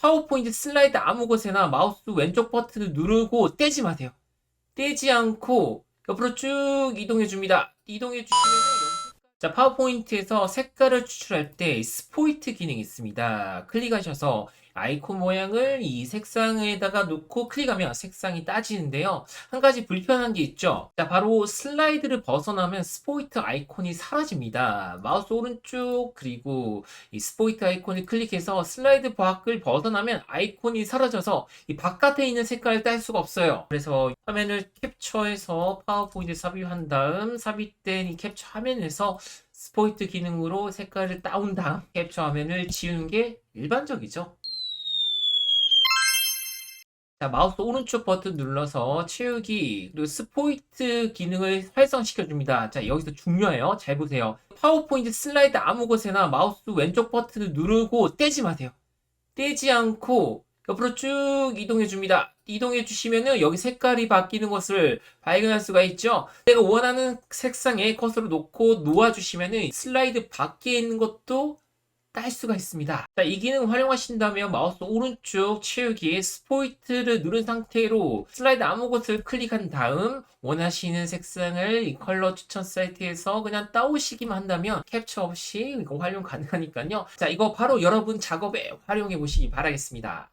파워포인트 슬라이드 아무 곳에나 마우스 왼쪽 버튼을 누르고 떼지 마세요. 떼지 않고 옆으로 쭉 이동해 줍니다. 이동해 주시면은 자, 파워포인트에서 색깔을 추출할 때 스포이트 기능이 있습니다. 클릭하셔서 아이콘 모양을 이 색상에다가 놓고 클릭하면 색상이 따지는데요. 한 가지 불편한 게 있죠. 자, 바로 슬라이드를 벗어나면 스포이트 아이콘이 사라집니다. 마우스 오른쪽 그리고 이 스포이트 아이콘을 클릭해서 슬라이드 밖을 벗어나면 아이콘이 사라져서 이 바깥에 있는 색깔을 딸 수가 없어요. 그래서 화면을 캡처해서 파워포인트 삽입한 다음 삽입된 이 캡처 화면에서 스포이트 기능으로 색깔을 따온 다음 캡처 화면을 지우는 게 일반적이죠. 자, 마우스 오른쪽 버튼 눌러서 채우기, 그리고 스포이트 기능을 활성시켜 줍니다. 자, 여기서 중요해요. 잘 보세요. 파워포인트 슬라이드 아무 곳에나 마우스 왼쪽 버튼을 누르고 떼지 마세요. 떼지 않고 옆으로 쭉 이동해 줍니다. 이동해 주시면은 여기 색깔이 바뀌는 것을 발견할 수가 있죠. 내가 원하는 색상에 커서를 놓고 놓아 주시면은 슬라이드 밖에 있는 것도 딸 수가 있습니다. 자, 이 기능 활용하신다면 마우스 오른쪽 채우기에 스포이트를 누른 상태로 슬라이드 아무 곳을 클릭한 다음 원하시는 색상을 이 컬러 추천 사이트에서 그냥 따오시기만 한다면 캡처 없이 이거 활용 가능하니까요. 자, 이거 바로 여러분 작업에 활용해 보시기 바라겠습니다.